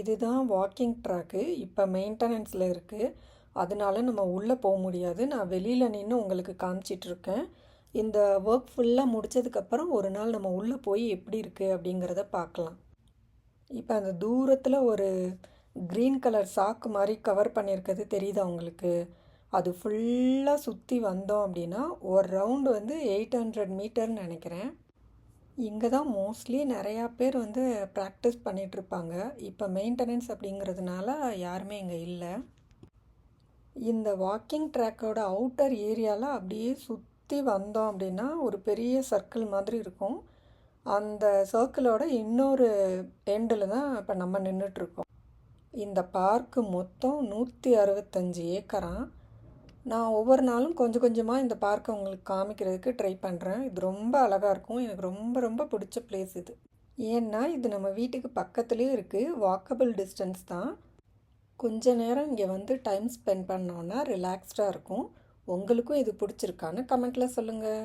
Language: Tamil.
இதுதான் வாக்கிங் ட்ராக்கு இப்போ மெயின்டெனன்ஸில் இருக்குது அதனால நம்ம உள்ளே போக முடியாது. நான் வெளியில் நின்று உங்களுக்கு காமிச்சிட்ருக்கேன் இந்த ஒர்க் ஃபுல்லாக முடித்ததுக்கப்புறம் ஒரு நாள் நம்ம உள்ளே போய் எப்படி இருக்குது அப்படிங்கிறத பார்க்கலாம். இப்போ அந்த தூரத்தில் ஒரு க்ரீன் கலர் சாக்கு மாதிரி கவர் பண்ணியிருக்கிறது தெரியுதா உங்களுக்கு? அது ஃபுல்லாக சுற்றி வந்தோம் அப்படின்னா ஒரு ரவுண்டு வந்து எயிட் ஹண்ட்ரட் மீட்டர்னு நினைக்கிறேன். இங்கே தான் மோஸ்ட்லி நிறையா பேர் வந்து ப்ராக்டிஸ் பண்ணிகிட்ருப்பாங்க இப்போ மெயின்டெனன்ஸ் அப்படிங்கிறதுனால யாருமே இங்கே இல்லை. இந்த வாக்கிங் ட்ராக்கோட அவுட்டர் ஏரியாவில் அப்படியே சுற்றி வந்தோம் அப்படின்னா ஒரு பெரிய சர்க்கிள் மாதிரி இருக்கும். அந்த சர்க்கிளோட இன்னொரு எண்டில் தான் இப்போ நம்ம நின்றுட்டுருக்கோம் இந்த பார்க்கு மொத்தம் நூற்றி அறுபத்தஞ்சி ஏக்கரான் நான் ஒவ்வொரு நாளும் கொஞ்சம் கொஞ்சமாக இந்த பார்க்கை உங்களுக்கு காமிக்கிறதுக்கு ட்ரை பண்ணுறேன் இது ரொம்ப அழகாக இருக்கும். எனக்கு ரொம்ப ரொம்ப பிடிச்ச பிளேஸ் இது. ஏன்னா இது நம்ம வீட்டுக்கு பக்கத்துலேயே இருக்குது வாக்கபிள் டிஸ்டன்ஸ் தான். கொஞ்ச நேரம் இங்கே வந்து டைம் ஸ்பெண்ட் பண்ணோன்னா ரிலாக்ஸ்டாக இருக்கும். உங்களுக்கும் இது பிடிச்சிருக்கான்னு கமெண்ட்டில் சொல்லுங்கள்